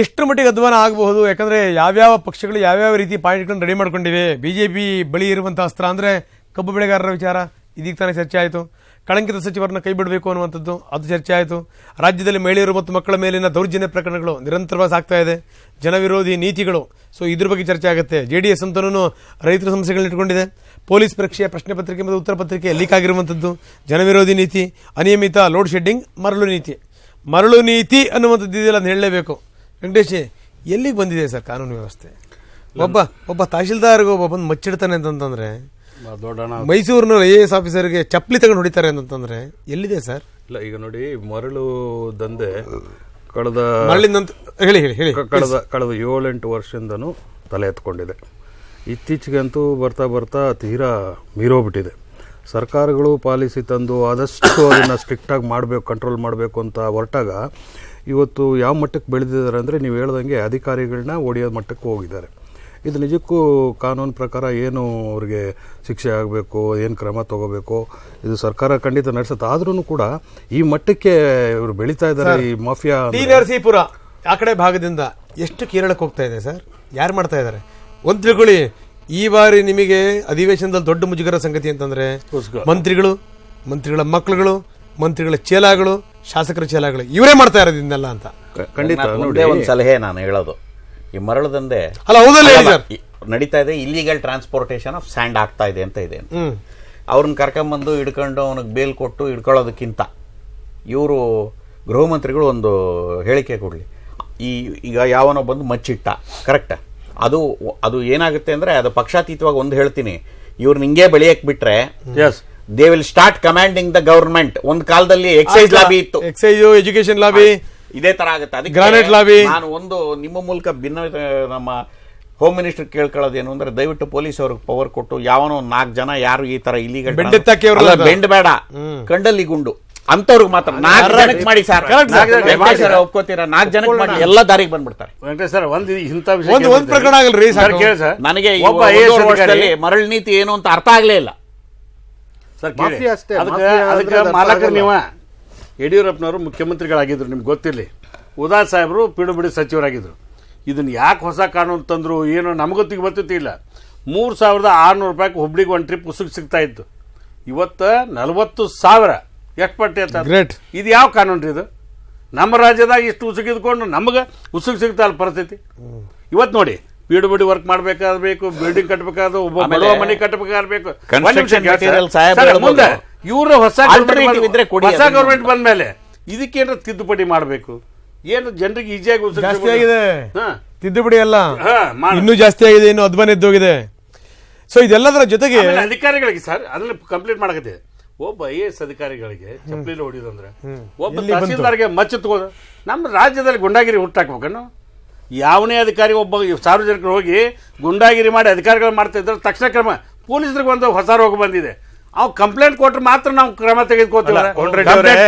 ಎಷ್ಟು ಮಟ್ಟಿಗೆ ಅಧ್ವಾನ ಆಗಬಹುದು? ಯಾಕಂದ್ರೆ ಯಾವ್ಯಾವ ಪಕ್ಷಗಳು ಯಾವ್ಯಾವ ರೀತಿ ಪಾಯಿಂಟ್ಗಳನ್ನ ರೆಡಿ ಮಾಡ್ಕೊಂಡಿವೆ? ಬಿಜೆಪಿ ಬಳಿ ಇರುವಂತಹ ಅಸ್ತ್ರ ಅಂದ್ರೆ ಕಬ್ಬು ಬೆಳೆಗಾರರ ವಿಚಾರ. ಇದೀಗ ತಾನೇ ಚರ್ಚೆ ಆಯಿತು. ಕಳಂಕಿತ ಸಚಿವರನ್ನ ಕೈ ಬಿಡಬೇಕು ಅನ್ನುವಂಥದ್ದು ಅದು ಚರ್ಚೆ ಆಯಿತು. ರಾಜ್ಯದಲ್ಲಿ ಮಹಿಳೆಯರು ಮತ್ತು ಮಕ್ಕಳ ಮೇಲಿನ ದೌರ್ಜನ್ಯ ಪ್ರಕರಣಗಳು ನಿರಂತರವಾಗಿ ಸಾಗ್ತಾ ಇದೆ. ಜನವಿರೋಧಿ ನೀತಿಗಳು. ಸೊ ಇದ್ರ ಬಗ್ಗೆ ಚರ್ಚೆ ಆಗುತ್ತೆ. ಜೆ ಡಿ ಎಸ್ ಅಂತನೂ ರೈತರ ಸಮಸ್ಯೆಗಳನ್ನ ಇಟ್ಕೊಂಡಿದೆ. ಪೊಲೀಸ್ ಪರೀಕ್ಷೆಯ ಪ್ರಶ್ನೆ ಪತ್ರಿಕೆ ಮತ್ತು ಉತ್ತರ ಪತ್ರಿಕೆ ಲೀಕ್ ಆಗಿರುವಂಥದ್ದು. ಜನವಿರೋಧಿ ನೀತಿ, ಅನಿಯಮಿತ ಲೋಡ್ ಶೆಡ್ಡಿಂಗ್ ಮರಳು ನೀತಿ. ಮರಳು ನೀತಿ ಅನ್ನುವಂಥದ್ದು ಇದೆಯಲ್ಲ ಹೇಳಲೇಬೇಕು. ವೆಂಕಟೇಶ್ ಎಲ್ಲಿಗೆ ಬಂದಿದೆ ಸರ್ ಕಾನೂನು ವ್ಯವಸ್ಥೆ? ಒಬ್ಬ ಒಬ್ಬ ತಹಶೀಲ್ದಾರ್ಗೆ ಒಬ್ಬ ಬಂದು ಮಚ್ಚಿಡ್ತಾನೆ ಅಂತಂದ್ರೆ ದೊಡ್ಡಣ ಮೈಸೂರಿನ ಐ ಎ ಎಸ್ ಆಫೀಸರ್ಗೆ ಚಪ್ಪಲಿ ತಗೊಂಡು ಹೊಡಿತಾರೆ ಅಂತಂದ್ರೆ ಎಲ್ಲಿದೆ ಸರ್? ಇಲ್ಲ ಈಗ ನೋಡಿ ಮರಳು ದಂಧೆ ಕಳೆದ ಮರಳಿನಂತ ಹೇಳಿ ಹೇಳಿ ಹೇಳಿ ಕಳೆದ ಕಳೆದ ಏಳೆಂಟು ವರ್ಷದಿಂದನೂ ತಲೆ ಎತ್ಕೊಂಡಿದೆ. ಇತ್ತೀಚೆಗಂತೂ ಬರ್ತಾ ಬರ್ತಾ ತೀರಾ ಮೀರೋಗ್ಬಿಟ್ಟಿದೆ. ಸರ್ಕಾರಗಳು ಪಾಲಿಸಿ ತಂದು ಆದಷ್ಟು ಅದನ್ನು ಸ್ಟ್ರಿಕ್ಟಾಗಿ ಮಾಡಬೇಕು ಕಂಟ್ರೋಲ್ ಮಾಡಬೇಕು ಅಂತ ಹೊರಟಾಗ ಇವತ್ತು ಯಾವ ಮಟ್ಟಕ್ಕೆ ಬೆಳೆದಿದ್ದಾರೆ ಅಂದರೆ ನೀವು ಹೇಳ್ದಂಗೆ ಅಧಿಕಾರಿಗಳನ್ನ ಒಡೆಯೋ ಮಟ್ಟಕ್ಕೆ ಹೋಗಿದ್ದಾರೆ. ಇದು ನಿಜಕ್ಕೂ ಕಾನೂನು ಪ್ರಕಾರ ಏನು ಅವ್ರಿಗೆ ಶಿಕ್ಷೆ ಆಗಬೇಕು ಏನು ಕ್ರಮ ತಗೋಬೇಕು ಇದು ಸರ್ಕಾರ ಖಂಡಿತ ನಡೆಸುತ್ತೆ. ಆದ್ರೂ ಕೂಡ ಈ ಮಟ್ಟಕ್ಕೆ ಇವರು ಬೆಳೀತಾ ಇದ್ದಾರೆ ಈ ಮಾಫಿಯಾ ಟಿ ನರಸೀಪುರ ಆ ಕಡೆ ಭಾಗದಿಂದ ಎಷ್ಟು ಕೇರಳಕ್ಕೆ ಹೋಗ್ತಾ ಇದೆ ಸರ್? ಯಾರು ಮಾಡ್ತಾ ಇದ್ದಾರೆ? ಒಂದು ತಿಳ್ಕೊಳ್ಳಿ ಈ ಬಾರಿ ನಿಮಗೆ ಅಧಿವೇಶನದಲ್ಲಿ ದೊಡ್ಡ ಮುಜುಗರ ಸಂಗತಿ ಅಂತಂದ್ರೆ ಮಂತ್ರಿಗಳು ಮಂತ್ರಿಗಳ ಮಕ್ಕಳುಗಳು ಮಂತ್ರಿಗಳ ಚೇಲಾಗಳು ಶಾಸಕರ ಚಲಗಳು ಇವರೇ ಮಾಡ್ತಾ ಇರೋದು ಇದನ್ನೆಲ್ಲ ಅಂತ. ಖಂಡಿತ ನಾನು ಒಂದೇ ಒಂದು ಸಲಹೆ ನಾನು ಹೇಳೋದು. ಈ ಮರಳು ದಂಧೆ ಅಲ್ಲ ಹೌದಲ್ಲ ಹೇಳಿ ಸರ್. ನಡೀತಾ ಇದೆ ಇಲ್ಲಿಗಲ್ ಟ್ರಾನ್ಸ್ಪೋರ್ಟೇಷನ್ ಆಫ್ ಸ್ಯಾಂಡ್ ಆಗ್ತಾ ಇದೆ ಅಂತ ಇದೆ. ಅವ್ರನ್ನ ಕರ್ಕೊಂಬಂದು ಹಿಡ್ಕೊಂಡು ಅವನಿಗೆ ಬೇಲ್ ಕೊಟ್ಟು ಹಿಡ್ಕೊಳ್ಳೋದಕ್ಕಿಂತ ಇವರು ಗೃಹ ಮಂತ್ರಿಗಳು ಒಂದು ಹೇಳಿಕೆ ಕೊಡಲಿ. ಈ ಈಗ ಯಾವನೋ ಬಂದು ಮಚ್ಚಿಟ್ಟ. ಕರೆಕ್ಟ್ ಅದು ಅದು ಏನಾಗುತ್ತೆ ಅಂದ್ರೆ ಅದು ಪಕ್ಷಾತೀತವಾಗಿ ಒಂದು ಹೇಳ್ತೀನಿ. ಇವ್ರನ್ನ ಹಿಂಗೆ ಬೆಳೆಯಕ್ಕೆ ಬಿಟ್ಟರೆ as they will start commanding the government ಒಂದು ಕಾಲದಲ್ಲಿ ಎಕ್ಸೈಸ್ ಲಾಬಿ ಇತ್ತು. ಎಕ್ಸೈಸ್ ಎಜುಕೇಶನ್ ಲಾಬಿ ಇದೇ ತರ ಆಗುತ್ತೆ. ಅದಕ್ಕೆ Granite ಲಾಬಿ ನಾನು ಒಂದು ನಿಮ್ಮ ಮೂಲಕ ಭಿನ್ನ ನಮ್ಮ ಹೋಮ್ ಮಿನಿಸ್ಟರ್ ಕೇಳ್ಕೊಳ್ಳೋದೇನು ಅಂದ್ರೆ ದಯವಿಟ್ಟು ಪೊಲೀಸ್ ಅವ್ರಿಗೆ ಪವರ್ ಕೊಟ್ಟು ಯಾವನೋ ನಾಲ್ಕು ಜನ ಯಾರು ಈ ತರ ಇಲ್ಲಿ. ಬೆಂಡ್ ಬೇಡ ಕಂಡಲ್ಲಿ ಗುಂಡು. ಅಂತವ್ರಿಗೆ ಮಾತ್ರ ನಾಲ್ಕು ಜನಕ್ಕೆ ಮಾಡಿ ಸರ್. ಒಪ್ಕೋತೀರಾ? ನಾಲ್ಕು ಜನಕ್ಕೆ ಮಾಡಿ. ಎಲ್ಲ ದಾರಿಗೆ ಬಂದ್ಬಿಡ್ತಾರೆ. ವೆಂಕಟೇಶ್ ಸರ್ ಒಂದು ಇಂಥ ಒಂದು ಪ್ರಕರಣ ಆಗಲ್ರಿ ಸರ್ ಸಾಕು. ಕೇಳಿ ಸರ್. ನನಗೆ ಮರಳು ನೀತಿ ಏನು ಅಂತ ಅರ್ಥ ಆಗ್ಲೇ ಇಲ್ಲ. ಸರ್ ಮಾಫಿಯಾ ಅಷ್ಟೇ, ಅದಕ್ಕೆ ಅದಕ್ಕೆ ಅದು ಮಾಲಕರು. ನೀವ. ಯಡಿಯೂರಪ್ಪನವರು ಮುಖ್ಯಮಂತ್ರಿಗಳಾಗಿದ್ರು ನಿಮ್ಗೆ ಗೊತ್ತಿರಲಿ. ಉದಾ ಸಾಹೇಬರು ಪಿ ಬಿಡಿ ಸಚಿವರಾಗಿದ್ರು. ಇದನ್ನು ಯಾಕೆ ಹೊಸ ಕಾನೂನು ತಂದರು ಏನು ನಮಗೊತ್ತಿಗೆ ಗೊತ್ತಿಲ್ಲ ಮೂರು ಸಾವಿರದ ಆರುನೂರು ರೂಪಾಯಿಗೆ ಹುಬ್ಳಿಗೆ ಒಂದು ಟ್ರಿಪ್ ಉಸುಕ್ ಸಿಗ್ತಾ ಇತ್ತು. ಇವತ್ತು ನಲವತ್ತು ಸಾವಿರ. ಎಷ್ಟು ಪಟ್ಟಿ ಅಂತ. ಇದು ಯಾವ ಕಾನೂನು ರೀ ಇದು? ನಮ್ಮ ರಾಜ್ಯದಾಗ ಇಷ್ಟು ಉಸುಕಿದ್ಕೊಂಡು ನಮಗೆ ಉಸುಕ್ ಸಿಗ್ತಾ ಇಲ್ಲ ಪರಿಸ್ಥಿತಿ. ಇವತ್ತು ನೋಡಿ ಪೀಡು ಬಿಡಿ ವರ್ಕ್ ಮಾಡ್ಬೇಕಾಗಬೇಕು ಬಿಲ್ಡಿಂಗ್ ಕಟ್ಟಬೇಕಾದ್ರು ಒಬ್ಬ ಬಡವ ಮನೆ ಕಟ್ಟಬೇಕಾಗಬೇಕು ಮುಂದೆ ಇವರು ಹೊಸ ಹೊಸ ಗೌರ್ಮೆಂಟ್ ಬಂದ ಮೇಲೆ ಇದಕ್ಕೇನು ತಿದ್ದುಪಡಿ ಮಾಡಬೇಕು? ಏನು ಜನರಿಗೆ ಈಸಿಯಾಗಿ ಉಸುಕ್ ಜಾಸ್ತಿ ಆಗಿದೆ. ಹಾ. ತಿದ್ದುಪಡಿ ಅಲ್ಲ. ಹಾ, ಮಾಡು. ಇನ್ನೂ ಜಾಸ್ತಿ ಆಗಿದೆ ಇನ್ನು ಅಧ್ವಾನ ಎದ್ದೋಗಿದೆ ಸೊ ಇದೆಲ್ಲದರ ಜೊತೆಗೆ ಅಧಿಕಾರಿಗಳಿಗೆ ಸರ್ ಅದನ್ನ ಕಂಪ್ಲೀಟ್ ಮಾಡಕತ್ತಿದೆ ಒಬ್ಬ ಐ ಎಸ್ ಅಧಿಕಾರಿಗಳಿಗೆ ಚಪ್ಪಲಿ ಹೊಡಿಯೋದಂದ್ರೆ ಒಬ್ಬ? ತಹಸೀಲ್ದಾರ್ಗೆ ಮಚ್ಚ ತಗೋದು. ನಮ್ಮ ರಾಜ್ಯದಲ್ಲಿ ಗುಂಡಾಗಿರಿ ಹುಟ್ಟಾಕ್ಬೇಕನ್ನು? ಯಾವನೇ ಅಧಿಕಾರಿ ಒಬ್ಬ ಸಾರ್ವಜನಿಕರು ಹೋಗಿ ಗುಂಡಾಗಿರಿ ಮಾಡಿ ಅಧಿಕಾರಿಗಳು ಮಾಡ್ತಾ ಇದ್ರೆ ತಕ್ಷಣ ಕ್ರಮ ಪೊಲೀಸರಿಗೆ ಒಂದು ಹೊಸ ರೋಗ ಬಂದಿದೆ. ಅವ್ ಕಂಪ್ಲೇಂಟ್ ಕೊಟ್ರೆ ಮಾತ್ರ ನಾವು ಕ್ರಮ ತೆಗೆದುಕೋತೀವಿ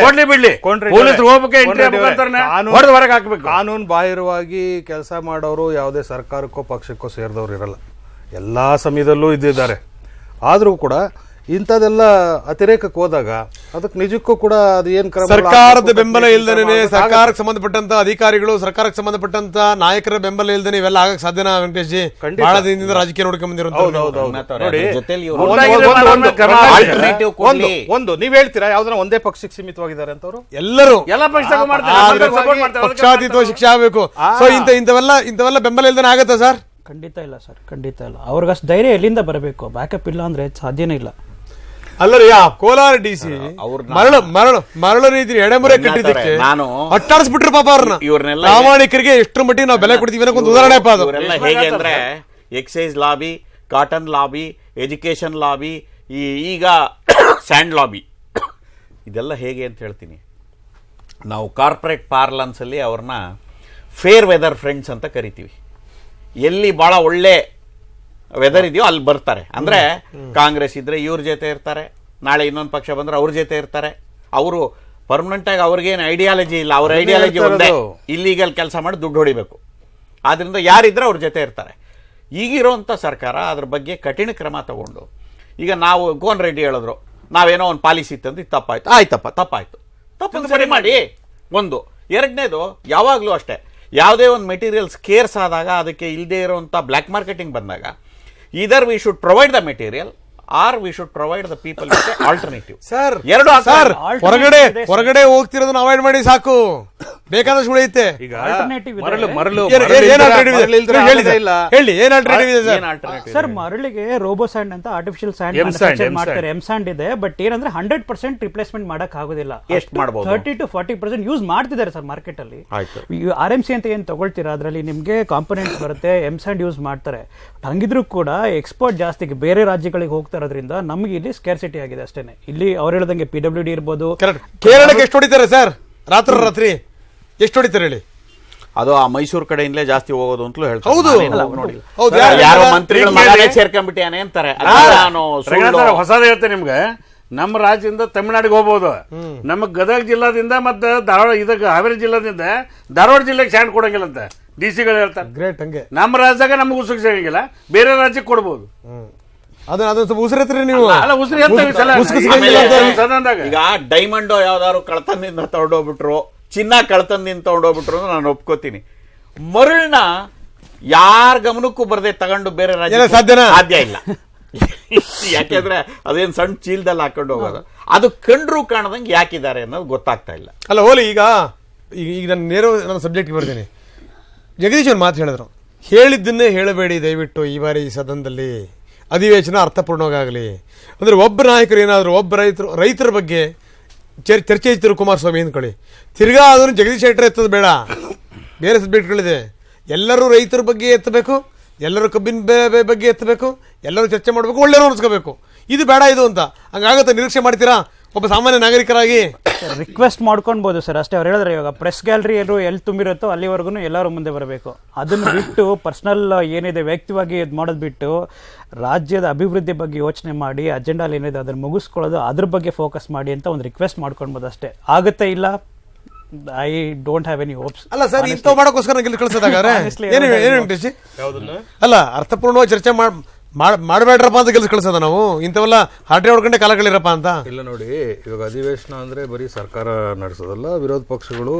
ಕೊಡ್ಲಿ ಬಿಡ್ಲಿ. ಪೊಲೀಸರು ಅವರೇ, ಹೋಗ್ಬೇಕು ಅವರೇ, ಹೊರಗೆ ಹಾಕ್ಬೇಕು. ಕಾನೂನು ಬಾಹಿರವಾಗಿ ಕೆಲಸ ಮಾಡೋರು ಯಾವುದೇ ಸರ್ಕಾರಕ್ಕೋ ಪಕ್ಷಕ್ಕೋ ಸೇರಿದವ್ರು ಇರಲ್ಲ. ಎಲ್ಲ ಸಮಯದಲ್ಲೂ ಇದ್ದಿದ್ದಾರೆ. ಆದರೂ ಕೂಡ ಇಂಥದೆಲ್ಲ ಅತಿರೇಕಕ್ಕೆ ಹೋದಾಗ ಅದಕ್ಕೆ ನಿಜಕ್ಕೂ ಕೂಡ ಅದು ಏನು ಕ್ರಮ ಸರ್ಕಾರದ ಬೆಂಬಲ ಇಲ್ದೇನೆ ಸರ್ಕಾರಕ್ಕೆ ಸಂಬಂಧಪಟ್ಟಂತ ಅಧಿಕಾರಿಗಳು ಸರ್ಕಾರಕ್ಕೆ ಸಂಬಂಧಪಟ್ಟಂತ ನಾಯಕರ ಬೆಂಬಲ ಇಲ್ದೇನೆ ಇವೆಲ್ಲ ಆಗಕ್ ಸಾಧ್ಯನ ವೆಂಕಟೇಶ್ ಜಿ? ಬಹಳ ದಿನದಿಂದ ರಾಜಕೀಯ ನೋಡ್ಕೊಂಡ್ ಬಂದಿರುವಂತ ನೋಡಿ ಜೊತೆಲಿ ಇವ್ರು ಒಂದು- ನೀವ್ ಹೇಳ್ತೀರಾ? ಯಾವ್ದಾರ ಒಂದೇ ಪಕ್ಷಕ್ಕೆ ಸೀಮಿತವಾಗಿದ್ದಾರೆ ಅಂತವ್ರು? ಎಲ್ಲರೂ. ಎಲ್ಲ ಪಕ್ಷಾತೀತ ಶಿಕ್ಷೆ ಆಗಬೇಕು. ಸೊ ಇಂತ ಇಂಥವೆಲ್ಲ ಇಂಥವೆಲ್ಲ ಬೆಂಬಲ ಇಲ್ದೇನೆ ಆಗತ್ತಾ ಸರ್? ಖಂಡಿತ ಇಲ್ಲ ಸರ್. ಖಂಡಿತ ಇಲ್ಲ. ಅವ್ರಿಗಷ್ಟು ಧೈರ್ಯ ಎಲ್ಲಿಂದ ಬರಬೇಕು? ಬ್ಯಾಕಪ್ ಇಲ್ಲ ಅಂದ್ರೆ ಸಾಧ್ಯನೇ ಇಲ್ಲ. ಅಲ್ಲರಿ ಯಾ ಕೋಲಾರ ಡಿ ಸಿ ಮರಳು ಮರಳು ಮರಳು ರೀತಿ ಎಡೆಮುರೆ ಕಟ್ಟಿದ್ದಕ್ಕೆ ನಾನು- ಅಟ್ಟಾಡಿಸ್ಬಿಟ್ರು ಪಾಪ ಅವ್ರನ್ನ ಇವ್ರನ್ನೆಲ್ಲ- ಪ್ರಾಮಾಣಿಕರಿಗೆ ಎಷ್ಟು ಮಟ್ಟಿಗೆ ನಾವು ಬೆಲೆ ಕೊಡ್ತೀವಿ ಅನ್ನೋಕೆ ಒಂದು ಉದಾಹರಣೆ ಅಪ್ಪ ಅದು ಇವರೆಲ್ಲ ಹೇಗೆ ಅಂದ್ರೆ excise lobby cotton lobby education lobby ಈ ಈಗ ಸ್ಯಾಂಡ್ ಲಾಬಿ. ಇದೆಲ್ಲ ಹೇಗೆ ಅಂತ ಹೇಳ್ತೀನಿ. ನಾವು ಕಾರ್ಪೊರೇಟ್ ಪಾರ್ಲನ್ಸಲ್ಲಿ ಅವ್ರನ್ನ ಫೇರ್ ವೆದರ್ ಫ್ರೆಂಡ್ಸ್ ಅಂತ ಕರಿತೀವಿ. ಎಲ್ಲಿ ಭಾಳ ಒಳ್ಳೆ ವೆದರ್ ಇದೆಯೋ ಅಲ್ಲಿ ಬರ್ತಾರೆ. ಅಂದ್ರೆ ಕಾಂಗ್ರೆಸ್ ಇದ್ರೆ ಇವ್ರ ಜೊತೆ ಇರ್ತಾರೆ ನಾಳೆ ಇನ್ನೊಂದು ಪಕ್ಷ ಬಂದ್ರೆ ಅವ್ರ ಜೊತೆ ಇರ್ತಾರೆ. ಅವರು ಪರ್ಮನೆಂಟ್ ಆಗಿ ಅವ್ರಿಗೇನು ಐಡಿಯಾಲಜಿ ಇಲ್ಲ ಅವ್ರ ಐಡಿಯಾಲಜಿ ಒಂದೇ. ಇಲ್ಲಿಗಲ್ ಕೆಲಸ ಮಾಡಿ ದುಡ್ಡು ಹೊಡಿಬೇಕು. ಆದ್ದರಿಂದ ಯಾರಿದ್ರೆ ಅವ್ರ ಜೊತೆ ಇರ್ತಾರೆ. ಈಗಿರೋಂಥ ಸರ್ಕಾರ ಅದ್ರ ಬಗ್ಗೆ ಕಠಿಣ ಕ್ರಮ ತಗೊಂಡು ಈಗ ನಾವು ಗೋನ್ ರೆಡ್ಡಿ ಹೇಳಿದ್ರು ನಾವೇನೋ ಒಂದು ಪಾಲಿಸಿ ಇತ್ತಂದ್ರೆ ಇದು ತಪ್ಪಾಯ್ತು. ಆಯ್ತಪ್ಪ ತಪ್ಪಾಯ್ತು. ತಪ್ಪನ್ನು ಸರಿ ಮಾಡಿ. ಒಂದು. ಎರಡನೇದು ಯಾವಾಗಲೂ ಅಷ್ಟೇ ಯಾವುದೇ ಒಂದು ಮೆಟೀರಿಯಲ್ಸ್ ಕೇರ್ಸ್ ಆದಾಗ ಅದಕ್ಕೆ ಇಲ್ಲದೇ ಇರೋವಂಥ ಬ್ಲ್ಯಾಕ್ ಮಾರ್ಕೆಟಿಂಗ್ ಬಂದಾಗ ಇದರ್ we should provide the material or we should provide the people alternative sir ಎರಡು ಸರ್ Alternative ಹೊರಗಡೆ. ಹೊರಗಡೆ ಹೋಗ್ತಿರೋದನ್ನ ಅವಾಯ್ಡ್ ಮಾಡಿ ಸಾಕು ಬೇಕಾದಷ್ಟು ಉಳಿಯುತ್ತೆ. ಈಗ Alternative ಇದೆ. ಮರಳು ಮರಳು ಏನ್- ಮರಳು ಏನ್ ಇಲ್ದಿರ- alternative ಇದೆ? ಮರಳು ಇಲ್ದಿರ ಹೇಳಿ ಆಗೋದೇ ಸರ್. ಇಲ್ಲ. ಹೇಳಿ ಏನ್ ಆಲ್ಟರ್ನೇಟಿವ್ ಇದೆ ಸರ್? ಏನ್ ಆಲ್ಟರ್ನೇಟಿವ್ ಸರ್ ಮರಳಿಗೆ ರೋಬೋ ಸ್ಯಾಂಡ್ ಅಂತ artificial sand M sand, manufacture M ಮಾಡ್ತಾರೆ. ಎಂ ಸ್ಯಾಂಡ್ ಇದೆ ಬಟ್ ಏನಂದ್ರೆ ಹಂಡ್ರೆಡ್ ಪರ್ಸೆಂಟ್ ರಿಪ್ಲೇಸ್ಮೆಂಟ್ ಮಾಡಕ್ ಆಗೋದಿಲ್ಲ ಎಷ್ಟ್ ಮಾಡ್ಬೋದು? Thirty to forty percent use ಮಾಡ್ತಿದ್ದಾರೆ ಸರ್ ಮಾರ್ಕೆಟ್ ಅಲ್ಲಿ. ಆಯ್ತು. ಆರ್ ಎಂ ಸಿ ಅಂತ ಏನ್ ತಗೊಳ್ತೀರಾ? ಅದರಲ್ಲಿ ನಿಮ್ಗೆ ಕಾಂಪೊನೆಂಟ್ಸ್ ಬರುತ್ತೆ ಎಂ ಸ್ಯಾಂಡ್ ಯೂಸ್ ಮಾಡ್ತಾರೆ. ಹಂಗಿದ್ರು ಕೂಡ ಎಕ್ಸ್ಪೋರ್ಟ್ ಜಾಸ್ತಿ ಬೇರೆ ರಾಜ್ಯಗಳಿಗೆ ಹೋಗ್ತಾ ಇರೋದ್ರಿಂದ ನಮ್ಗೆ ಇಲ್ಲಿ ಸ್ಕೇರ್ಸಿಟಿ ಆಗಿದೆ ಅಷ್ಟೇನೆ. ಇಲ್ಲಿ ಅವ್ರು ಹೇಳ್ದಂಗೆ ಪಿ ಡಬ್ಲ್ಯೂ ಡಿ ಇರ್ಬೋದು. ಕರೆಕ್ಟ್ ಕೇರಳಕ್ಕೆ ಎಷ್ಟು ಹೊಡಿತಾರೆ ಸರ್? ರಾತ್ರಿ ರಾತ್ರಿ ಎಷ್ಟು ಹೊಡಿತಾರೆ ಹೇಳಿ? ಅದು ಆ ಮೈಸೂರು ಕಡೆಯಿಂದಲೇ ಜಾಸ್ತಿ ಹೋಗೋದು ಅಂತಲೂ ಹೇಳ್ತಾರೆ. ಹೌದು. ನಾನೇನು ನೋಡಿಲ್ಲ. ಹೌದು, ಯಾರೋ ಯಾರು ಮಂತ್ರಿಗಳ ಮಗನೇ. ಸೇರ್ಕೊಂಡ್ಬಿಟ್ಟಿಯಾನೆ ಅಂತಾರೆ. ಅದು ನಾನು ರಂಗನಾಥ್ ಸುಳ್ಳು. ಹೊಸದು ಹೇಳ್ತೇನೆ ನಿಮ್ಗೆ. ನಮ್ಮ ರಾಜ್ಯದಿಂದ ತಮಿಳ್ನಾಡಿಗೆ ಹೋಗ್ಬೋದು. ನಮ್ಮ ಗದಗ ಜಿಲ್ಲಾದಿಂದ ಮತ್ತೆ ಧಾರವಾಡ ಇದಕ್ಕೆ ಹಾವೇರಿ ಜಿಲ್ಲಾದಿಂದ ಧಾರವಾಡ ಜಿಲ್ಲೆಗೆ ಸ್ಯಾಂಡ್ ಕೊಡಂಗಿಲ್ಲಂತೆ. ಡಿ ಸಿಗಳು ಹೇಳ್ತಾರೆ. ಗ್ರೇಟ್ ಹಂಗೆ. ನಮ್ಮ ರಾಜ್ಯದಾಗ ನಮ್ಗೆ ಉಸುಕ್ ಸಿಗಂಗಿಲ್ಲ. ಬೇರೆ ರಾಜ್ಯಕ್ಕೆ ಕೊಡ್ಬೋದು. ಅದನ್ನ ಅದನ್ನ ಸ್ವಲ್ಪ ಉಸಿರತ್ರಿ ನೀವು. ಅಲ್ಲ ಉಸಿರು ಹೇಳ್ತೇವೆ ಈ ಸಲ. ಉಸ್ಕು ಈಗ ಸಿಗಂಗಿಲ್ಲ ಅಂತ ಆಮೇಲೆ ಸದನದಾಗ. ಈಗ ಡೈಮಂಡ್ ಯಾವ್ದಾದ್ರು ಕಳ್ತನದಿಂದ ತಗೊಂಡೋಗ್ಬಿಟ್ರು. ಚಿನ್ನ ಕಳ್ತಂದಿನ ತಗೊಂಡೋಗ್ಬಿಟ್ರು ಹೋಗ್ಬಿಟ್ರು ನಾನು ಒಪ್ಕೋತೀನಿ. ಮರಳನ್ನ ಯಾರ ಗಮನಕ್ಕೂ ಬರದೆ ತಗೊಂಡು ಬೇರೆ ರಾಜ್ಯ? ಸಾಧ್ಯ ಇಲ್ಲ. ಯಾಕೆಂದ್ರೆ ಅದೇನು ಸಣ್ಣ ಚೀಲದಲ್ಲಿ ಹಾಕೊಂಡು ಹೋಗೋದು. ಅದು ಕಂಡ್ರು ಕಾಣದಂಗೆ ಯಾಕಿದ್ದಾರೆ ಅನ್ನೋದು ಗೊತ್ತಾಗ್ತಾ ಇಲ್ಲ. ಅಲ್ಲ ಹೋಲಿ ಈಗ ಈಗ ಈಗ ನಾನು ನೇರ ನನ್ನ ಸಬ್ಜೆಕ್ಟ್ಗೆ ಬರ್ತೀನಿ. ಜಗದೀಶ್ ಅವ್ರು ಮಾತು ಹೇಳಿದ್ರು. ಹೇಳಿದ್ದನ್ನೇ ಹೇಳಬೇಡಿ ದಯವಿಟ್ಟು ಈ ಬಾರಿ ಈ ಸದನದಲ್ಲಿ. ಅಧಿವೇಶನ ಅರ್ಥಪೂರ್ಣವಾಗಲಿ. ಅಂದರೆ ಒಬ್ಬ ನಾಯಕರು ಏನಾದರೂ ಒಬ್ಬ ರೈತರು ರೈತರ ಬಗ್ಗೆ ಚರ್ ಚರ್ಚೆ ಇತ್ತು ಕುಮಾರಸ್ವಾಮಿ ಅಂದ್ಕೊಳ್ಳಿ ತಿರ್ಗಾ ಅದನ್ನು ಜಗದೀಶ್ ಶೆಟ್ಟರ್ ಎತ್ತದ ಬೇಡ. ಬೇರೆ ಸಬ್ಜೆಕ್ಟ್ಗಳಿದೆ. ಎಲ್ಲರೂ ರೈತರ ಬಗ್ಗೆ ಎತ್ತಬೇಕು, ಎಲ್ಲರೂ ಕಬ್ಬಿನ ಬಗ್ಗೆ ಎತ್ತಬೇಕು, ಎಲ್ಲರೂ ಚರ್ಚೆ ಮಾಡಬೇಕು, ಒಳ್ಳೆಯವರು ಅನ್ಸ್ಕೋಬೇಕು. ಇದು ಬೇಡ ಇದು ಅಂತ. ಹಂಗಾಗತ್ತೆ ನಿರೀಕ್ಷೆ ಮಾಡ್ತೀರಾ? ಒಬ್ಬ ಸಾಮಾನ್ಯ ನಾಗರಿಕರಾಗಿ ರಿಕ್ವೆಸ್ಟ್ ಮಾಡ್ಕೊಳ್ಬೋದು ಸರ್ ಅಷ್ಟೇ ಅವ್ರು ಹೇಳಿದ್ರೆ ಇವಾಗ ಪ್ರೆಸ್ ಗ್ಯಾಲರಿ ಎಲ್ಲರೂ ಎಲ್ಲಿ ತುಂಬಿರುತ್ತೋ ಅಲ್ಲಿವರೆಗೂ ಎಲ್ಲರೂ ಮುಂದೆ ಬರಬೇಕು. ಅದನ್ನು ಬಿಟ್ಟು ಪರ್ಸನಲ್ ಏನಿದೆ ವ್ಯಕ್ತಿವಾಗಿ ಇದು ಮಾಡೋದು ಬಿಟ್ಟು ರಾಜ್ಯದ ಅಭಿವೃದ್ಧಿ ಬಗ್ಗೆ ಯೋಚನೆ ಮಾಡಿ ಅಜೆಂಡಾಲ್ ಏನಿದೆ ಅದನ್ನು ಮುಗಿಸ್ಕೊಳ್ಳೋದು ಅದ್ರ ಬಗ್ಗೆ ಫೋಕಸ್ ಮಾಡಿ ಅಂತ ಒಂದು ರಿಕ್ವೆಸ್ಟ್ ಮಾಡ್ಕೊಳ್ಬೋದು ಅಷ್ಟೇ. ಆಗುತ್ತೆ ಇಲ್ಲ? I don't have any hopes ಅಲ್ಲ ಸರ್ ಇಂಥವು ಮಾಡೋಕ್ಕೋಸ್ಕರ ಕಳಿಸೋದಾಗಾರೆ ಏನು ಅಲ್ಲ ಅರ್ಥಪೂರ್ಣವಾಗಿ ಚರ್ಚೆ ಮಾಡ್ ಮಾಡಬೇಡ್ರಪ್ಪ ಅಂತ ಕೆಲಸ ಕಳ್ಸೋದ ನಾವು? ಇಂಥವೆಲ್ಲ ಹಾಟ್ರೆ ಹೊಡ್ಕೊಂಡೆ ಕಾಲಗಳಿರಪ್ಪ ಅಂತ? ಇಲ್ಲ ನೋಡಿ ಇವಾಗ ಅಧಿವೇಶನ ಅಂದ್ರೆ ಬರೀ ಸರ್ಕಾರ ನಡೆಸೋದಲ್ಲ ವಿರೋಧ ಪಕ್ಷಗಳು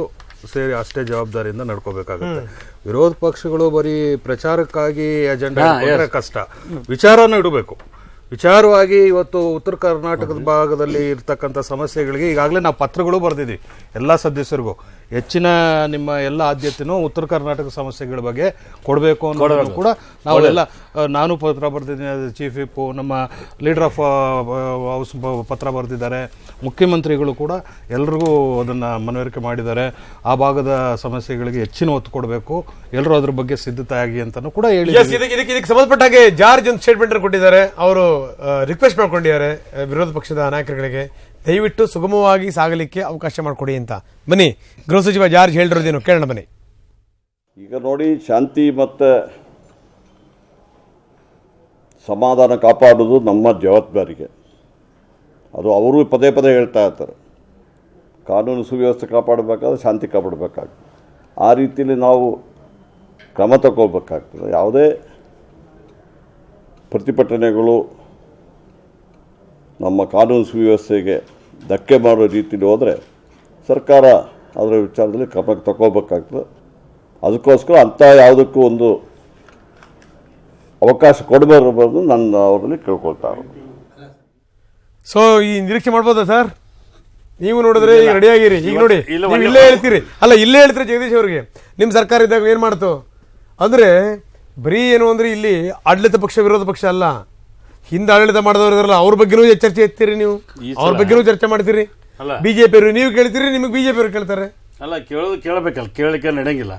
ಸೇರಿ ಅಷ್ಟೇ ಜವಾಬ್ದಾರಿಯಿಂದ ನಡ್ಕೋಬೇಕಾಗುತ್ತೆ. ವಿರೋಧ ಪಕ್ಷಗಳು ಬರೀ ಪ್ರಚಾರಕ್ಕಾಗಿ ಅಜೆಂಡಾ ಕಷ್ಟ. ವಿಚಾರನ ಇಡಬೇಕು. ವಿಚಾರವಾಗಿ ಇವತ್ತು ಉತ್ತರ ಕರ್ನಾಟಕದ ಭಾಗದಲ್ಲಿ ಇರ್ತಕ್ಕಂಥ ಸಮಸ್ಯೆಗಳಿಗೆ ಈಗಾಗಲೇ ನಾವು ಪತ್ರಗಳು ಬರೆದಿದ್ದೀವಿ ಎಲ್ಲ ಸದಸ್ಯರಿಗೂ. ಹೆಚ್ಚಿನ ನಿಮ್ಮ ಎಲ್ಲ ಆದ್ಯತೆನೂ ಉತ್ತರ ಕರ್ನಾಟಕ ಸಮಸ್ಯೆಗಳ ಬಗ್ಗೆ ಕೊಡಬೇಕು ಅನ್ನೋದನ್ನು ಕೂಡ ನಾವೆಲ್ಲ ನಾನು ಪತ್ರ ಬರೆದಿದ್ದೀನಿ ಚೀಫ್ ವಿಪ್ ನಮ್ಮ ಲೀಡರ್ ಆಫ್ ಹೌಸ್ ಪತ್ರ ಬರೆದಿದ್ದಾರೆ. ಮುಖ್ಯಮಂತ್ರಿಗಳು ಕೂಡ ಎಲ್ರಿಗೂ ಅದನ್ನು ಮನವರಿಕೆ ಮಾಡಿದ್ದಾರೆ. ಆ ಭಾಗದ ಸಮಸ್ಯೆಗಳಿಗೆ ಹೆಚ್ಚಿನ ಒತ್ತು ಕೊಡಬೇಕು. ಎಲ್ಲರೂ ಅದ್ರ ಬಗ್ಗೆ ಸಿದ್ಧತೆ ಆಗಿ ಅಂತಲೂ ಕೂಡ ಹೇಳಿ ಇದಕ್ಕೆ ಇದಕ್ಕೆ ಸಂಬಂಧಪಟ್ಟ ಹಾಗೆ ಜಾರ್ಜ್ ಒಂದು ಸ್ಟೇಟ್ಮೆಂಟ್ ಕೊಟ್ಟಿದ್ದಾರೆ. ಅವರು ರಿಕ್ವೆಸ್ಟ್ ಮಾಡ್ಕೊಂಡಿದ್ದಾರೆ ವಿರೋಧ ಪಕ್ಷದ ನಾಯಕರುಗಳಿಗೆ. ದಯವಿಟ್ಟು ಸುಗಮವಾಗಿ ಸಾಗಲಿಕ್ಕೆ ಅವಕಾಶ ಮಾಡಿಕೊಡಿ ಅಂತ. ಬನ್ನಿ, ಗೃಹ ಸಚಿವ ಜಾರ್ಜ್ ಹೇಳಿರೋದೇನು ಕೇಳೋಣ ಬನ್ನಿ. ಈಗ ನೋಡಿ, ಶಾಂತಿ ಮತ್ತು ಸಮಾಧಾನ ಕಾಪಾಡೋದು ನಮ್ಮ ಜವಾಬ್ದಾರಿಗೆ. ಅದು ಅವರು ಪದೇ ಪದೇ ಹೇಳ್ತಾ ಇರ್ತಾರೆ. ಕಾನೂನು ಸುವ್ಯವಸ್ಥೆ ಕಾಪಾಡಬೇಕಾದ್ರೆ ಶಾಂತಿ ಕಾಪಾಡಬೇಕಾಗ್ತದೆ. ಆ ರೀತಿಯಲ್ಲಿ ನಾವು ಕ್ರಮ ತಗೋಬೇಕಾಗ್ತದೆ ಯಾವುದೇ ಪ್ರತಿಭಟನೆಗಳು ನಮ್ಮ ಕಾನೂನು ಸುವ್ಯವಸ್ಥೆಗೆ ಧಕ್ಕೆ ಮಾಡೋ ರೀತಿಯಲ್ಲಿ ಹೋದರೆ ಸರ್ಕಾರ ಅದರ ವಿಚಾರದಲ್ಲಿ ಕ್ರಮಕ್ಕೆ ತಗೋಬೇಕಾಗ್ತದೆ ಅದಕ್ಕೋಸ್ಕರ ಅಂಥ ಯಾವುದಕ್ಕೂ ಒಂದು ಅವಕಾಶ ಕೊಡಬಾರದು ನನ್ನ ಅವರಲ್ಲಿ ಕೇಳ್ಕೊಳ್ತಾ ಸೊ ಈ ನಿರೀಕ್ಷೆ ಮಾಡ್ಬೋದಾ ಸರ್? ನೀವು ನೋಡಿದ್ರೆ ಈಗ ರೆಡಿ ಆಗಿರಿ. ಈಗ ನೋಡಿ. ಇಲ್ಲ, ನೀವು ಇಲ್ಲೇ ಹೇಳ್ತೀರಿ. ಅಲ್ಲ ಇಲ್ಲೇ ಹೇಳ್ತೀರಿ ಜಗದೀಶ್ ಅವರಿಗೆ. ನಿಮ್ಮ ಸರ್ಕಾರ ಇದ್ದಾಗ ಏನು ಮಾಡ್ತು? ಅಂದರೆ ಬರೀ ಏನು ಅಂದರೆ ಇಲ್ಲಿ ಆಡಳಿತ ಪಕ್ಷ ವಿರೋಧ ಪಕ್ಷ ಅಲ್ಲ. ಹಿಂದೆ ಆಡಳಿತ ಮಾಡಿದವರು ಇದಾರಲ್ಲ ಅವ್ರ ಬಗ್ಗೆನೂ ಚರ್ಚೆ ಎತ್ತೀರಿ ನೀವು? ಅವ್ರ ಬಗ್ಗೆನೂ ಚರ್ಚೆ ಮಾಡ್ತೀರಿ? ಅಲ್ಲ. ಬಿಜೆಪಿ ಅವರು ನೀವು ಕೇಳ್ತೀರಿ ನಿಮಗೆ ಬಿಜೆಪಿ ಅವರು ಕೇಳ್ತಾರೆ? ಅಲ್ಲ ಕೇಳೋದು ಕೇಳಬೇಕಲ್ಲ ಕೇಳಲಿಕ್ಕೆ ನಡೆಯಂಗಿಲ್ಲ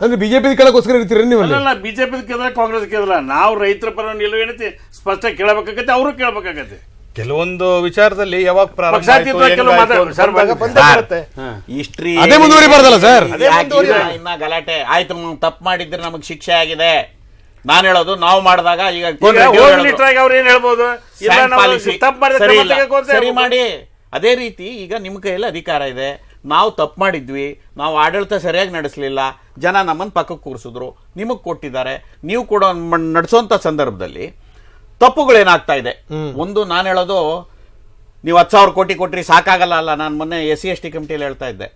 ಅಂದ್ರೆ ಬಿಜೆಪಿ ಕೇಳಕ್ಕೋಸ್ಕರ ಇರ್ತೀರಿ ನೀವು ಅಲ್ಲಿ ಅಲ್ಲ ಬಿಜೆಪಿ ಕೇಳಿದ್ರೆ ಕಾಂಗ್ರೆಸ್ ಕೇಳಿಲ್ಲ. ನಾವು ರೈತರ ಪರ ನಿಲುವು ಏನೈತಿ? ಸ್ಪಷ್ಟ ಕೇಳಬೇಕಾಗತ್ತೆ ಅವರು ಕೇಳಬೇಕಾಗತ್ತೆ. ಕೆಲವೊಂದು ವಿಚಾರದಲ್ಲಿ ಯಾವಾಗ ಪಕ್ಷಾತೀತ ಕೆಲವು ಮಾತಾಡ್- ಸರ್, ಹಿಸ್ಟ್ರಿ ಅದೇ ಮುಂದುವರಿಬಾರ್ದಲ್ಲ ಸರ್? ಇನ್ನ ಗಲಾಟೆ. ಆಯ್ತು ತಪ್ಪು ಮಾಡಿದ್ರೆ ನಮಗೆ ಶಿಕ್ಷೆ ಆಗಿದೆ. ನಾನು ಹೇಳೋದು ನಾವು ಮಾಡಿದಾಗ ಈಗ ಅವ್ರು ಏನ್ ಹೇಳ್ಬೋದು? ಇಲ್ಲ ನಾವು ತಪ್ಪು ಮಾಡಿದ್ರೆ ಸರಿ. ಮಾಡಿ. ಅದೇ ರೀತಿ ಈಗ ನಿಮ್ಮ ಕೈಯಲ್ಲಿ ಅಧಿಕಾರ ಇದೆ. ನಾವು ತಪ್ಪು ಮಾಡಿದ್ವಿ. ನಾವು ಆಡಳಿತ ಸರಿಯಾಗಿ ನಡೆಸಲಿಲ್ಲ. ಜನ ನಮ್ಮನ್ನು ಪಕ್ಕಕ್ಕೆ ಕೂರಿಸಿದ್ರು. ನಿಮಗೆ ಕೊಟ್ಟಿದ್ದಾರೆ. ನೀವು ಕೂಡ ನಡೆಸೋಂಥ ಸಂದರ್ಭದಲ್ಲಿ ತಪ್ಪುಗಳೇನಾಗ್ತಾ ಇದೆ? ಒಂದು ನಾನು ಹೇಳೋದು ನೀವು ಹತ್ತು ಸಾವಿರ ಕೋಟಿ ಕೊಟ್ರಿ ಸಾಕಾಗಲ್ಲ ಅಲ್ಲ. ನಾನು ಮೊನ್ನೆ ಎಸ್ ಸಿ ಎಸ್ ಟಿ ಕಮಿಟಿಯಲ್ಲಿ ಹೇಳ್ತಾ ಇದ್ದೆ.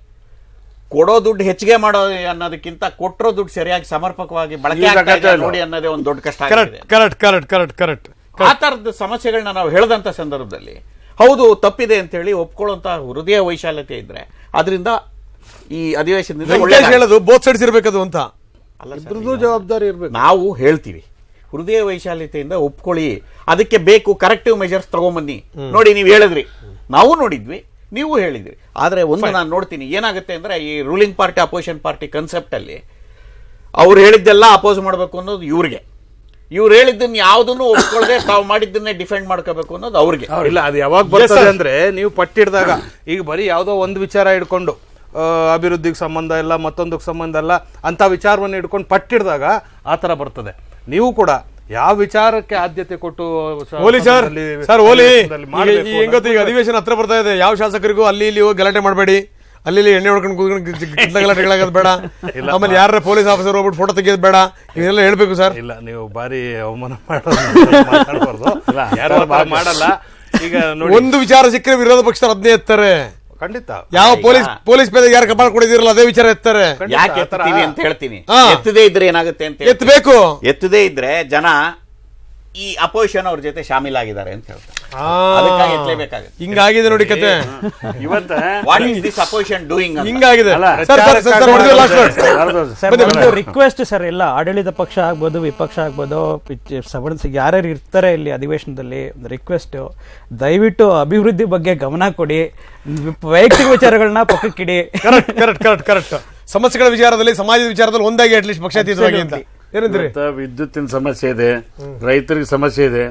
ಕೊಡೋ ದುಡ್ಡು ಹೆಚ್ಚಿಗೆ ಮಾಡೋ ಅನ್ನೋದಕ್ಕಿಂತ ಕೊಟ್ಟರೋ ದುಡ್ಡು ಸರಿಯಾಗಿ ಸಮರ್ಪಕವಾಗಿ ಬಳಕೆ ಆಗ್ತಾ ಇದೆಯಾ ಇಲ್ಲ. ನೋಡಿ ಅನ್ನೋದೇ ಒಂದು ದೊಡ್ಡ ಕಷ್ಟ ಕರೆಕ್ಟ್ ಆಗಿದೆ. Correct correct correct correct. ಆ ತರದ ಸಮಸ್ಯೆಗಳನ್ನ ನಾವು ಹೇಳದಂತ ಸಂದರ್ಭದಲ್ಲಿ ಹೌದು ತಪ್ಪಿದೆ ಅಂತ ಹೇಳಿ ಒಪ್ಕೊಳ್ಳುವಂತ ಹೃದಯ ವೈಶಾಲ್ಯತೆ ಇದ್ರೆ ಅದರಿಂದ ಈ ಅಧಿವೇಶನದಿಂದ ವೆಂಕಟೇಶ್ ಒಳ್ಳೆದಾಗುತ್ತೆ. ಹೇಳೋದು ಬೋತ್ ಸೈಡ್ಸ್ ಇರ್ಬೇಕದು ಅಂತ. ಅಲ್ಲ ಸರ್, ಇಬ್ರದ್ದು ಜವಾಬ್ದಾರಿ ಇರಬೇಕು. ನಾವು ಹೇಳ್ತೀವಿ ಹೃದಯ ವೈಶಾಲ್ಯತೆಯಿಂದ ಒಪ್ಕೊಳ್ಳಿ ಅದಕ್ಕೆ ಬೇಕು ಕರೆಕ್ಟಿವ್ ಮೆಜರ್ಸ್ ತಗೊಂಬನ್ನಿ. ನೋಡಿ ನೀವು ಹೇಳಿದ್ರಿ. ನಾವು ನೋಡಿದ್ವಿ ನೀವು ಹೇಳಿದ್ರಿ. ಆದರೆ ಒಂದು ನಾನು ನೋಡ್ತೀನಿ ಏನಾಗುತ್ತೆ ಅಂದ್ರೆ ಈ ರೂಲಿಂಗ್ ಪಾರ್ಟಿ ಅಪೋಸಿಷನ್ ಪಾರ್ಟಿ ಕನ್ಸೆಪ್ಟಲ್ಲಿ ಅವ್ರು ಹೇಳಿದ್ದೆಲ್ಲ ಅಪೋಸ್ ಮಾಡಬೇಕು ಅನ್ನೋದು ಇವ್ರಿಗೆ. ಇವ್ರು ಹೇಳಿದ್ದನ್ನು ಯಾವ್ದನ್ನು ಒಪ್ಕೊಳ್ಳದೆ ತಾವು ಮಾಡಿದ್ದನ್ನೇ ಡಿಫೆಂಡ್ ಮಾಡ್ಕೋಬೇಕು ಅನ್ನೋದು ಅವ್ರಿಗೆ. ಇಲ್ಲ ಅದು ಯಾವಾಗ ಬರ್ತದೆ ಅಂದ್ರೆ ನೀವು ಪಟ್ಟಿಡ್ದಾಗ ಈಗ ಬರೀ ಯಾವುದೋ ಒಂದು ವಿಚಾರ ಇಟ್ಕೊಂಡು ಅಭಿವೃದ್ಧಿಗೆ ಸಂಬಂಧ ಇಲ್ಲ ಮತ್ತೊಂದಕ್ಕೆ ಸಂಬಂಧ ಇಲ್ಲ ಅಂತ ವಿಚಾರವನ್ನು ಇಟ್ಕೊಂಡು ಪಟ್ಟಿಡ್ದಾಗ ಆ ಥರ ಬರ್ತದೆ. ನೀವು ಕೂಡ ಯಾವ ವಿಚಾರಕ್ಕೆ ಆದ್ಯತೆ ಕೊಟ್ಟು ಓಲಿ ಸರ್ ಸರ್ ಓಲಿ. ಹೆಂಗತ್ತು ಈಗ ಈ ಹೆಂಗೊತ್ತು ಈಗ ಅಧಿವೇಶನ ಹತ್ರ ಬರ್ತಾ ಇದೆ. ಯಾವ ಶಾಸಕರಿಗೂ ಅಲ್ಲಿ ಇಲ್ಲಿ ಹೋಗಿ ಗಲಾಟೆ ಮಾಡಬೇಡಿ. ಅಲ್ಲಿ ಇಲ್ಲಿ ಎಣ್ಣೆ ಹೊಡ್ಕೊಂಡು ಕೂತ್ಕೊಂಡು ಗಲಾಟೆಗಳಾಗೋದು ಬೇಡ. ಆಮೇಲೆ ಯಾರ ಪೊಲೀಸ್ ಆಫೀಸರ್ ಹೋಗ್ಬಿಟ್ಟು ಫೋಟೋ ತೆಗಿಯೋದು ಬೇಡ. ಇವೆಲ್ಲ ಹೇಳ್ಬೇಕು ಸರ್. ಇಲ್ಲ ನೀವು ಬಾರಿ ಅವಮಾನ ಮಾಡೋದು ಮಾಡಲ್ಲ. ಈಗ ನೋಡಿ. ಒಂದು ವಿಚಾರ ಸಿಕ್ಕರೆ ವಿರೋಧ ಪಕ್ಷ ಅದನ್ನೇ ಎತ್ತಾರೆ. ಖಂಡಿತ. ಯಾವ ಪೊಲೀಸ್ ಪೊಲೀಸ್ ಪೇದೆ ಯಾರು ಕಪಾಳ ಕೊಡಿದಿರಲ್ಲ? ಅದೇ ವಿಚಾರ ಎತ್ತಾರೆ. ಯಾಕೆ ಎತ್ತೀವಿ ಅಂತ ಹೇಳ್ತೀನಿ. ಹಾ. ಎತ್ತದೇ ಇದ್ರೆ ಏನಾಗುತ್ತೆ ಅಂತ ಹೇಳ್ತೀನಿ. ಎತ್ತಬೇಕು ಎತ್ತದೇ ಇದ್ರೆ ಜನ ಈ ಅಪೋಸಿಷನ್ ಅವ್ರ ಜೊತೆ ಶಾಮೀಲಾಗಿದ್ದಾರೆ ಅಂತ ಹೇಳ್ತಾರೆ. ಅದಕ್ಕಾಗಿ ಎತ್ತಲೇಬೇಕಾಗುತ್ತೆ ಹಿಂಗಾಗಿದೆ ನೋಡಿ ಕತೆ. ಇವತ್ತ what is this opposition doing ಹಿಂಗಾಗಿದೆ. Sir sir sir sir ಹೊಡೆದು ಸರ್. ಒಂದು ರಿಕ್ವೆಸ್ಟ್ ಸರ್ ಎಲ್ಲ ಆಡಳಿತ ಪಕ್ಷ ಆಗ್ಬೋದು ವಿಪಕ್ಷ ಆಗ್ಬೋದು ಸವರ್ಣ ಯಾರ್ಯಾರು ಇರ್ತಾರೆ ಇಲ್ಲಿ ಅಧಿವೇಶನದಲ್ಲಿ ಒಂದು ರಿಕ್ವೆಸ್ಟ್ ದಯವಿಟ್ಟು ಅಭಿವೃದ್ಧಿ ಬಗ್ಗೆ ಗಮನ ಕೊಡಿ. ವೈಯಕ್ತಿಕ ವಿಚಾರಗಳನ್ನ ಪಕ್ಕಕ್ಕಿಡಿ. ಕರೆಕ್ಟ್ ಕರೆಕ್ಟ್ ಕರೆಕ್ಟ್ ಕರೆಕ್ಟ್ ಸಮಸ್ಯೆಗಳ ವಿಚಾರದಲ್ಲಿ ಸಮಾಜದ ವಿಚಾರದಲ್ಲಿ ಒಂದಾಗಿ ಅಟ್ಲೀಸ್ಟ್ ಪಕ್ಷಾತೀತವಾಗಿ ಅಂತ. ಏನಂತೀರಿ? ವಿದ್ಯುತ್ತಿನ ಸಮಸ್ಯೆ ಇದೆ ರೈತರಿಗೆ ಸಮಸ್ಯೆ ಇದೆ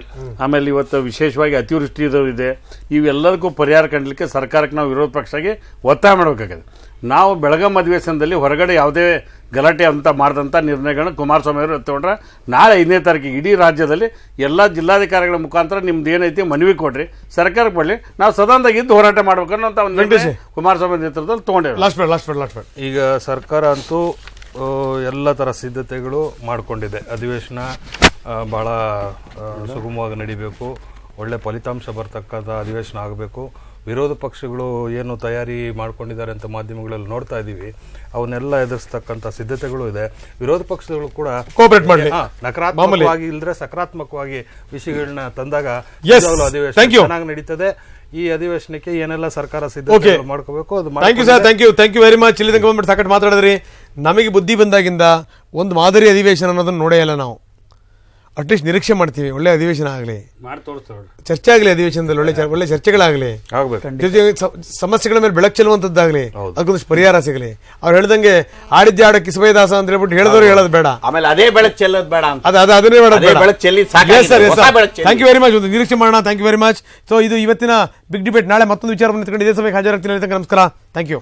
ಆಮೇಲೆ ಇವತ್ತು ವಿಶೇಷವಾಗಿ ಅತಿವೃಷ್ಟಿ ಇದು. ಇದೆ ಇವೆಲ್ಲದಕ್ಕೂ ಪರಿಹಾರ ಕಂಡಲಿಕ್ಕೆ ಸರ್ಕಾರಕ್ಕೆ ನಾವು ವಿರೋಧ ಪಕ್ಷಗೆ ಒತ್ತಾಯ ಮಾಡಬೇಕಾಗಿದೆ. ನಾವು ಬೆಳಗಾಂ ಅಧಿವೇಶನದಲ್ಲಿ ಹೊರಗಡೆ ಯಾವುದೇ ಗಲಾಟೆ ಅಂತ ಮಾಡಿದಂಥ ನಿರ್ಣಯಗಳನ್ನ ಕುಮಾರಸ್ವಾಮಿ ಅವರು ತೊಗೊಂಡ್ರೆ ನಾಳೆ ಐದನೇ ತಾರೀಕಿಗೆ ಇಡೀ ರಾಜ್ಯದಲ್ಲಿ ಎಲ್ಲ ಜಿಲ್ಲಾಧಿಕಾರಿಗಳ ಮುಖಾಂತರ ನಿಮ್ದು ಏನೈತಿ ಮನವಿ ಕೊಡ್ರಿ. ಸರ್ಕಾರಕ್ಕೆ ಕೊಡಲಿ ನಾವು ಸದನದಾಗ ಇದ್ದು ಹೋರಾಟ ಮಾಡ್ಬೇಕನ್ನೋ ಒಂದು ಕುಮಾರಸ್ವಾಮಿ ನೇತೃತ್ವದಲ್ಲಿ ತೊಗೊಂಡೇವೆ ಲಾಸ್ಟ್ ಬೇಡ ಲಾಸ್ಟ್ ಬೇಡ ಲಾಸ್ಟ್ ಬೇಡ ಈಗ ಸರ್ಕಾರ ಅಂತೂ ಎಲ್ಲ ಥರ ಸಿದ್ಧತೆಗಳು ಮಾಡಿಕೊಂಡಿದೆ. ಅಧಿವೇಶನ ಭಾಳ ಸುಗಮವಾಗಿ ನಡಿಬೇಕು. ಒಳ್ಳೆ ಫಲಿತಾಂಶ ಬರ್ತಕ್ಕಂಥ ಅಧಿವೇಶನ ಆಗಬೇಕು. ವಿರೋಧ ಪಕ್ಷಗಳು ಏನು ತಯಾರಿ ಮಾಡ್ಕೊಂಡಿದ್ದಾರೆ ಅಂತ ಮಾಧ್ಯಮಗಳಲ್ಲಿ ನೋಡ್ತಾ ಇದ್ದೀವಿ. ಅವನ್ನೆಲ್ಲ ಎದುರಿಸ್ತಕ್ಕಂಥ ಸಿದ್ಧತೆಗಳು ಇದೆ. ವಿರೋಧ ಪಕ್ಷಗಳು ಕೂಡ ಕೋಪರೇಟ್ ಮಾಡಿ ನಕಾರಾತ್ಮಕವಾಗಿ ಇಲ್ಲದ್ರೆ ಸಕಾರಾತ್ಮಕವಾಗಿ ವಿಷಯಗಳನ್ನ ತಂದಾಗ. ಅಧಿವೇಶನ ಚೆನ್ನಾಗಿ ನಡೀತದೆ. ಈ ಅಧಿವೇಶನಕ್ಕೆ ಏನೆಲ್ಲ ಸರ್ಕಾರ ಸಿದ್ಧತೆ ಮಾಡ್ಕೋಬೇಕು ಅದು thank you sir thank you thank you very much ಇಲ್ಲಿ ತನಕ ಬಂದ್ಬಿಟ್ಟು ಸಾಕಷ್ಟು ಮಾತಾಡಿದ್ರಿ. ನಮಗೆ ಬುದ್ಧಿ ಬಂದಾಗಿಂದ ಒಂದು ಮಾದರಿ ಅಧಿವೇಶನ ಅನ್ನೋದನ್ನ ನೋಡೇ ಇಲ್ಲ ನಾವು. ಅಟ್ಲೀಸ್ಟ್ ನಿರೀಕ್ಷೆ ಮಾಡ್ತೀವಿ ಒಳ್ಳೆ ಅಧಿವೇಶನ ಆಗಲಿ. ಮಾಡಿ ಚರ್ಚೆ ಆಗಲಿ ಅಧಿವೇಶನದಲ್ಲಿ ಒಳ್ಳೆ ಚರ್- ಒಳ್ಳೆ ಚರ್ಚೆಗಳಾಗಲಿ. ಆಗ್ಬೇಕು. ಜೊತೆಗೆ ಸ- ಸಮಸ್ಯೆಗಳ ಮೇಲೆ ಬೆಳಕು ಚೆಲ್ಲುವಂತದ್ದಾಗಲಿ ಅದಕ್ಕೊಂದಷ್ಟು ಪರಿಹಾರ ಸಿಗಲಿ. ಅವ್ರು ಹೇಳ್ದಂಗೆ ಆಡಿದ್ದೆ ಆಡ ಕಿಸಬೈದಾಸ ಅಂತ ಹೇಳ್ಬಿಟ್ಟು ಹೇಳಿದವರು ಹೇಳೋದು ಬೇಡ. ಆಮೇಲೆ ಅದೇ ಬೆಳಕು ಚೆಲ್ಲೋದು ಬೇಡ ಅಂತ. ಅದು ಅದು ಅದನ್ನೇ ಬೇಡ ಅದೇ ಬೆಳಕು ಚೆಲ್ಲಿ ಸಾಕಾಗಿದೆ. ಹೊಸ ಬೆಳಕು ಒಂದು ನಿರೀಕ್ಷೆ ಮಾಡೋಣ. Thank you very much so ಇದು ಇವತ್ತಿನ ಬಿಗ್ ಡಿಬೇಟ್ ನಾಳೆ ಮತ್ತೊಂದು ವಿಚಾರವನ್ನು ಇದೇ ಸಭೆಗೆ ಹಾಜರಾಗ್ತೀನಿ ಅಂತ ನಮಸ್ಕಾರ. Thank you